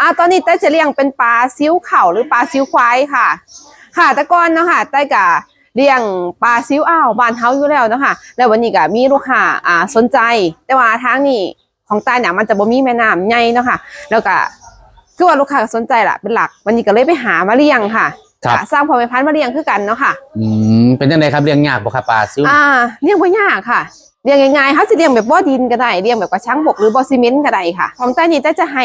อ่าตอนนี้เต้จะเลี้ยงเป็นปลาซิ้วเข่าหรือปลาซิ้วควายค่ะ ค่ะแต่ก่อนเนาะค่ะเต้กะเลี้ยงปลาซิ้วอ้าวบ้านเฮาอยู่แล้วเนาะค่ะแล้ววันนี้ก็มีลูกค้าอ่าสนใจ แต่ว่าทางนี้ของใต้เนี่ยมันจะบ่มีแม่น้ำใหญ่เนาะค่ะ แล้วก็คือว่าลูกค้าก็สนใจล่ะเป็นหลัก วันนี้ก็เลยไปหามาเลี้ยงค่ะครับค่ะสร้างพ่อแม่พันธุ์มาเลี้ยงคือกันเนาะค่ะ อืมเป็นยังไงครับเลี้ยงยากบ่ครับปลาซิวอ่าเลี้ยงบ่ยากค่ะ เลี้ยงง่ายๆเขาสิเลี้ยงแบบบ่อดินก็ได้เลี้ยงแบบกระชังบกหรือบ่อซีเมนต์ก็ได้ค่ะของใต้นี่แต่จะให้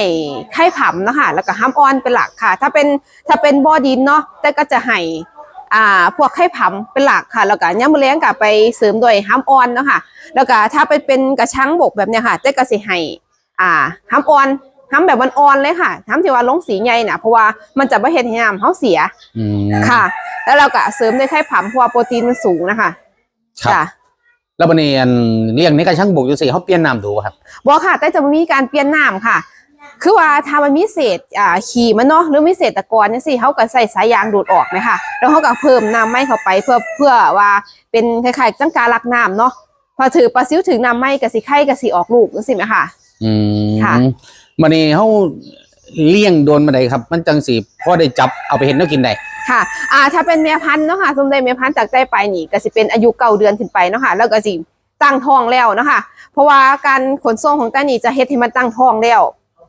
ไข่ผํเนาะค่ะแล้วก็ห้ามอ้อนเป็นหลักค่ะ ถ้าเป็นถ้าเป็นบ่อดินเนาะแต่ก็จะให้อ่าพวกไข่ผํเป็นหลักค่ะ แล้วก็ย่ามมื้อแลงก็ไปเสริมด้วยห้ามอ้อนเนาะค่ะแล้วก็ถ้าเป็นเป็นกระชังบกแบบเนี้ยค่ะแต่ก็สิให้อ่าห้ามอ่อนห้ามแบบมันอ่อนเลยค่ะห้ามที่ว่าลงสีใหญ่น่ะเพราะว่ามันจะบ่เฮ็ดให้น้ำเฮาเสียอืมค่ะ แล้วเราก็เสริมด้วยไข่ผํเพราะว่าโปรตีนมันสูงนะคะครับจ้ะ แล้วบันนี้อันเลี้ยงในกระชังบกอยู่สิเขาเปลี่ยนน้ำดูบ่ครับบอกค่ะ แต่จะมีการเปลี่ยนน้ำค่ะ คือว่าถ้ามันมีเศษอ่าขี้มันเนาะหรือมีเศษตะกอนเนี่ยสิเขาก็ใส่สายยางดูดออกไหมคะแล้วเขาก็เพิ่มน้ำไหมเข้าไปเพื่อเพื่อว่าเป็นคล้ายๆจังการรักน้ำเนาะพอถือปลาซิวถึงน้ำไหมกับสิไข่กับสิออกลูกนั่นสิไหมคะอืมค่ะบันนี้เขาเลี้ยงโดนมาไดครับ มันจังสิพอได้จับเอาไปเห็นแล้วกินได้ ค่ะ อ่า ถ้าเป็นแม่พันธุ์เนาะค่ะสมเด็จแม่พันธุ์จากใจไปนี่ก็สิเป็นอายุเก้าเดือนขึ้นไปเนาะค่ะ แล้วก็สิตั้งท้องแล้วเนาะค่ะ เพราะว่าการขนส่งของต้านี่จะเฮ็ดให้มันตั้งท้องแล้ว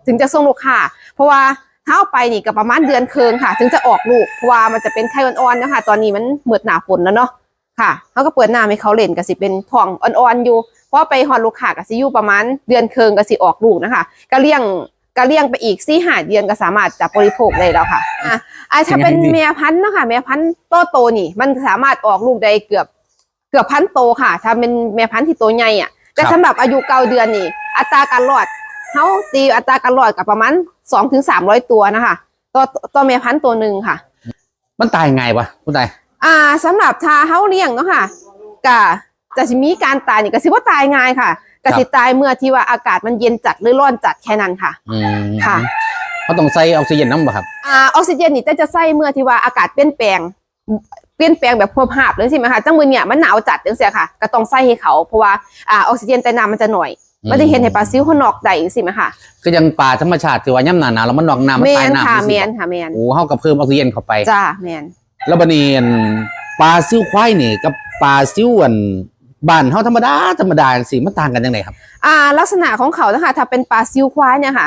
ถึงจะส่งลูกค้า เพราะว่าถ้าเอาไปนี่ก็ประมาณเดือนเคืองค่ะ ถึงจะออกลูก เพราะว่ามันจะเป็นไข่อ่อนๆเนาะค่ะ ตอนนี้มันเหมือดหนาฝนแล้วเนาะ ค่ะเขาก็เปิดหน้าให้เขาเล่นก็สิเป็นท้องอ่อนๆอยู่ เพราะไปฮอดลูกค้าก็สิอยู่ประมาณเดือนเคืองก็สิออกลูกนะคะ ก็เลี้ยง ก็เลี้ยงไปอีกสี่ห้าเดือนก็สามารถจะบริโภคได้แล้วค่ะอะอะถ้าเป็นยังไงดีแม่พันธุ์เนาะค่ะแม่พันธุ์โตโตๆนี่ มันสามารถออกลูกได้เกือบเกือบพันโตค่ะ ถ้าเป็นแม่พันธุ์ที่โตใหญ่อะแต่สำหรับอายุเก้าเดือนนี่ อัตราการรอดเขาตีอัตราการรอดกับประมาณสองถึงสามร้อยตัวนะคะตัวตัวแม่พันธุ์ตัวหนึ่งค่ะ มันตายไงวะคุณตายอ่าสำหรับทาเฮาเลี้ยงเนาะค่ะกะจะสิมีการตายนี่ก็สิว่าตายง่ายค่ะ ก็สิตายเมื่อที่ว่าอากาศมันเย็นจัดหรือร้อนจัดแค่นั้นค่ะอืมค่ะเขาต้องใส่ออกซิเจนน้ำบ่ครับอ่าออกซิเจนนี่แต่จะใส่เมื่อที่ว่าอากาศเปลี่ยนแปลงเปลี่ยนแปลงแบบพวบภาพเลยใช่ไหมคะจังมือเนี่ยมันหนาวจัดจังเสียค่ะ ก็ต้องใส่ให้เขาเพราะว่าอ่าออกซิเจนใต้น้ำมันจะหน่อยมันจะเห็นให้ปลาซิวเขานอกได้สิไหมคะก็ยังปลาธรรมชาติที่ว่าย่ำหนาหนาวแล้วมันนอกน้ำมันแมตายนน้ำค่ะจังแมซี้นค่ะแมนโอ้เขาก็เพิ่มออกซิเจนเข้าไปจ้าแมนแล้วบันนี้อันปลาซิวควายนี่กับปลาซิวอัน บ้านเฮาธรรมดาธรรมดาสิมันต่างกันยังไงครับ อ่า ลักษณะของเขานะคะถ้าเป็นปลาซิวควายเนี่ยค่ะ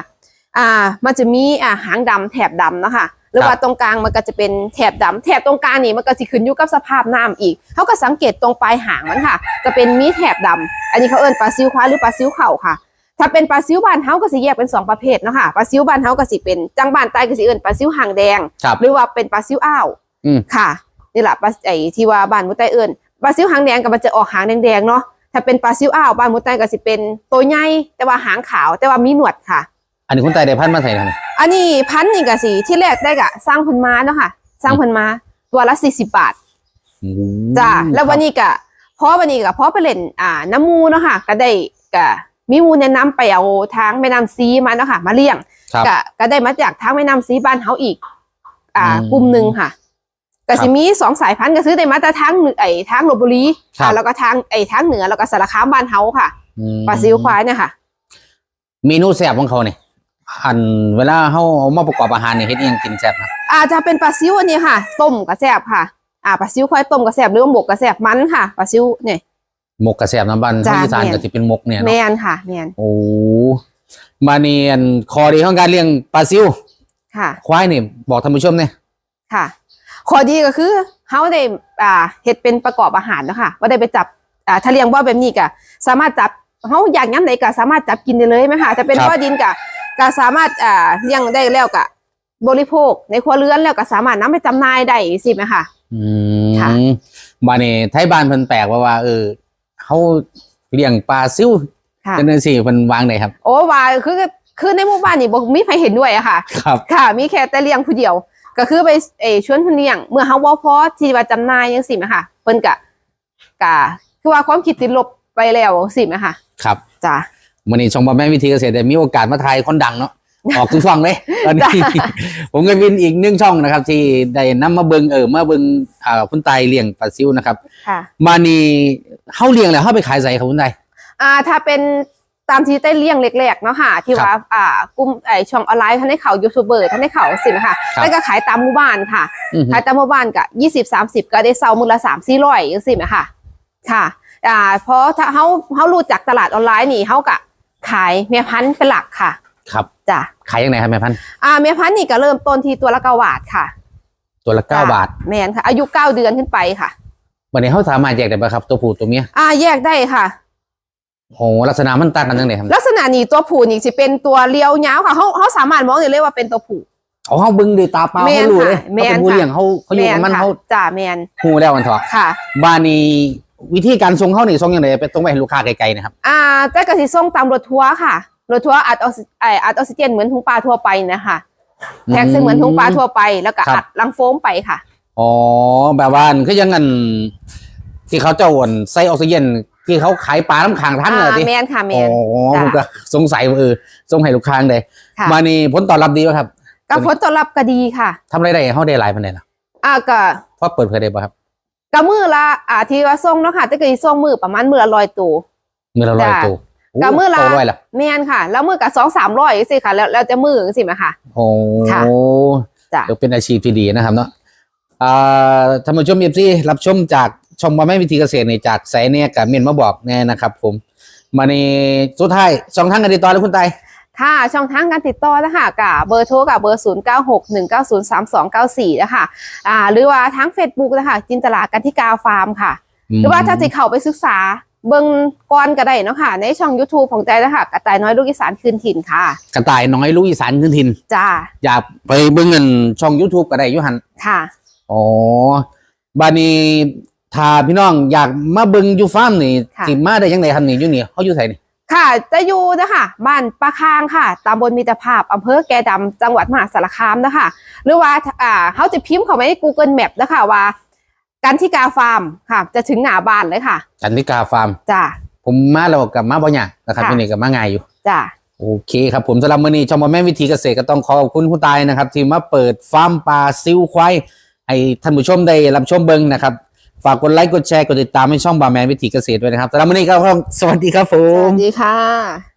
อ่ามันจะมีอ่าหางดำแถบดำนะคะหรือว่าตรงกลางมันก็จะเป็นแถบดำแถบตรงกลางนี่มันก็จะขึ้นอยู่กับสภาพน้ำอีกเขาก็สังเกตตรงปลายหางมันค่ะ จะเป็นมีแถบดำอันนี้เขาเอิ้นปลาซิวควายหรือปลาซิวเข่าค่ะ ถ้าเป็นปลาซิวบ้านเฮาก็สิแยกเป็นสองประเภทเนาะค่ะปลาซิวบ้านเฮาก็สิเป็นจังบ้านใต้ก็สิเอิ้นปลาซิวหางแดงครับหรือว่าเป็นปลาซิวอ้าวอืมค่ะนี่แหละปลาไอ้ที่ว่าบ้านมุตไตเอิญ ปลาซิวหางแดงก็มันจะออกหางแดงๆเนาะถ้าเป็นปลาซิวอ้าวบ้านมุตไตก็สิเป็นตัวใหญ่แต่ว่าหางขาวแต่ว่ามีหนวดค่ะ อันนี้คุณตายได้พันธุ์มาใส่ทำไมอันนี้พันธุ์นี่ก็สิที่แรกได้กะสร้างพันม้าเนาะค่ะ สร้างพันม้าตัวละ40บาทอืมจ้าแล้ววันครับนี้ก็พอวันนี้ก็พอไปเล่นอ่าน้ำมูเนาะค่ะ ก็ได้ก็มีมูแนะนำไปเอาทางแม่น้ำซีมาเนาะค่ะ มาเลี้ยงครับก็ก็ได้มาจากทางแม่น้ำซีบ้านเฮาอีก อ่าอืมกลุ่มหนึ่งค่ะ ก็ครัสิบมีสองสายพันธุ์ก็ซื้อได้มาแต่ทางเหนือไอ้ทางลบบุรีครับอ่าแล้วก็ทางไอ้ทางเหนือแล้วก็สารคามบ้านเฮาค่ะอืมปลาซิวควายเนี่ยค่ะเมนูแซ่บของเขาเนี่ยอันเวลาเขาเอามาประกอบอาหารเนี่ยเฮ็ดอิหยังกินแซ่บครับอาจจะเป็นปลาซิวอันนี้ค่ะ ต้มกระแซบค่ะอ่าปลาซิวควายต้มกระแซบหรือว่าหมกกระแซบมันค่ะปลาซิวเนี่ย หมกกระแซ่บน้ำบันจ้าทางอีสานแม่น ก็สิเป็นหมกเนี่ยแมเนาะนค่ะแมนโอ้มาเนียนคอดีของการเลี้ยงปลาซิวค่ะควายนี่บอกท่านผู้ชมเนี่ยค่ะ ข้อดีก็คือเฮาได้อ่าเฮ็ดเป็นประกอบอาหารเนาะค่ะว่าได้ไปจับอ่าถ้าเลี้ยงบ่อแบบนี้ก็สามารถจับเฮาอยากย้ำใดก็สามารถจับกินได้เลยไหมคะถ้าเป็นบ่อดินก็ก็สามารถอ่าเลี้ยงได้แล้วก็บริโภคในครัวเรือนแล้วก็สามารถนำไปจำหน่ายได้สิไหมคะอืค่ะมมาเนี่ยไทยบ้านเพิ่นแปลกว่าว่าเออเขาเลี้ยงปลาซิวค่ะจังได๋สิเพิ่นวางได้ครับ โอ้ว่าคือคือในหมู่บ้านนี่บ่มีใครเห็นด้วยอะค่ะ ครับ ค่ะ มีแค่แต่เลี้ยงผู้เดียว ก็คือไปเออชวนเพิ่นเลี้ยงเมื่อเฮาบ่พอที่ว่าจำหน่ายจังซี่แหมค่ะเพิ่นก็ก็คือว่าความคิดติดลบไปแล้วสิแหมค่ะ ครับจ้ะวันนี้ช่องบอแม่วิธีเกษตรได้มีโอกาสมาถ่ายคนดังเนาะออกทุกช่องเลยตอนนี้จ้ะผมก็เป็นอีกหนึ่งช่องนะครับ ที่ได้นำมาเบิงเออมาเบิงอ่าคุณตายเลี้ยงปลาซิวนะครับค่ะมานี่เฮาเลี้ยงแล้วเฮาไปขายใส่ครับคุณตายอ่า ถ้าเป็น ตามที่ได้เลี้ยงเล็กๆเนาะค่ะ ที่ว่าอ่ากลุ่มไอช่องออนไลน์ท่านได้เขายูทูบเบอร์ท่านได้เขาสินะคะครับแล้วก็ขายตามหมู่บ้านค่ะอือฮึขายตามหมู่บ้านก็ยี่สิบสามสิบก็ได้เซามือละสามสี่ร้อยสิไหมค่ะค่ะอ่าเพราะถ้าเขาเขารู้จักตลาดออนไลน์นี่เขาก็ขายเมียพันธุ์เป็นหลักค่ะ ครับจ้ะขายยังไงครับแม่พันธุ์อ่าเมียพันธุ์นี่ก็เริ่มต้นที่ตัวละเก้าบาทค่ะ ตัวละเก้าจ้ะบาทแมนค่ะ อายุเก้าเดือนขึ้นไปค่ะวันนี้เขาสามารถแยกได้ไหมครับ ตัวผู้ตัวเมียอ่าแยกได้ค่ะ โอ้ลักษณะมันต่างกันยังไงครับลักษณะนี้ตัวผู้นี่จะเป็นตัวเลียวยาวค่ะเขาเขาสามารถมองได้เลยว่าเป็นตัวผู้เอาเขาบึงด้วยตาเปล่าแม่นเขารู้เลยค่ะแม่เขานเป็นผู้ค่ะเลี้ยงเขาเขาอยู่กับมันค่ะเขาจ้าแมนหูแล้วมันเถอะค่ะบ้านนี้วิธีการส่งเขานี่ส่งยังไงไปส่งไปให้ลูกค้าไกลๆนะครับ อ่าแต่กระสิส่งตามรถทัวร์ค่ะรถทัวร์อัดออกซิไออัดออกซิเจนเหมือนถุงปลาทั่วไปนะคะแพ็กซึ่งเหมือนถุงปลาทั่วไป แล้วก็ครับอัดลังโฟมไปค่ะอ๋อแบบว่าคือยังงันที่เขาเจ้าอ่อนใส่ออกซิเจน ที่เขาขายปลาน้ำขังทั้งเลยอ่าที่แมนค่ะแมอ๋อนจ้ะผมก็สงสัยว่าเออส่งให้ลูกค้าเลยค่ะมานี่ผลตอบรับดีป่ะครับ ก็ผลตอบรับก็ดีค่ะทำไรได้เขาได้หลายพันเลยล่ะอ่าก็เพราะเปิดเผยได้ป่ะครับก็มือละอ่าที่ว่าส่งเนาะค่ะแต่ก็สิส่งมือประมาณมือละร้อยตัวมือละร้อยจ้ะตัวก็มือละโตร้อยละแมนค่ะ แล้วมือกับสองสามร้อยสิค่ะ แล้วแล้วจะมือสิไหมค่ะ โอ้ค่ะจ้ะเดี๋ยวเป็นอาชีพที่ดีนะครับเนาะอ่าท่านผู้ชมเอฟซีรับชมจาก ชมว่าไม่วิธีเกษตรนี่จากแสเนี่ยกับเมียนมาบอกแน่นะครับ ผมมาในสุดท้ายสองทางกันติดต่อเลยคุณไตค่ะช่องทางการติดต่อนะคะกับเบอร์โทรกับเบอร์ 0 9 6 1 9 0 3 2 9 4 นะคะอ่าหรือว่าทั้ง Facebook นะคะจินตลากันที่กาฟาร์มค่ะ หรือว่าถ้าจะเข้าไปศึกษาเบิ่งก่อนก็ได้เนาะค่ะ ในช่อง YouTube ของใจนะคะกระต่ายน้อยลูกอีสานคืนถิ่นค่ะ กระต่ายน้อยลูกอีสานขึ้นทินจ้าอยากไปเบิ่งเงินช่อง YouTube ก็ได้อยุหันค่ะอ๋อบานี้ ถ้าพี่น้องอยากมาเบิ่งอยู่ฟาร์มนี่ค่ะ สิมาได้ยังไงครับนี่อยู่นี่เขาอยู่ไสนี่ค่ะ จะอยู่นะคะบ้านปะคางค่ะตำบลมิตรภาพอำเภอแกดำจังหวัดมหาสารคามนะคะ หรือว่าอ่าเขาจะพิมพ์เข้าไปใน Google Map นะคะว่า กันที่กาฟาร์มค่ะ จะถึงหน้าบ้านเลยค่ะจันทิกาฟาร์ม จ้า ผมมาแล้วกับมาบ่ยากนะครับค่ะที่นี่กับมาง่ายอยู่ จ้า โอเคครับผมสำหรับมื้อนี้ชมว่าแม่วิธีเกษตรก็ต้องขอขอบคุณคุณตายนะครับ ที่มาเปิดฟาร์มปลาซิวควายให้ท่านผู้ชมได้รับชมเบิ่งนะครับ ฝากกดไลค์กดแชร์กดติดตามให้ช่องบาร์แมนวิถีเกษตรด้วยนะครับสำหรับมื้อนี้ก็ต้องสวัสดีครับผสมวัสดีค่ะ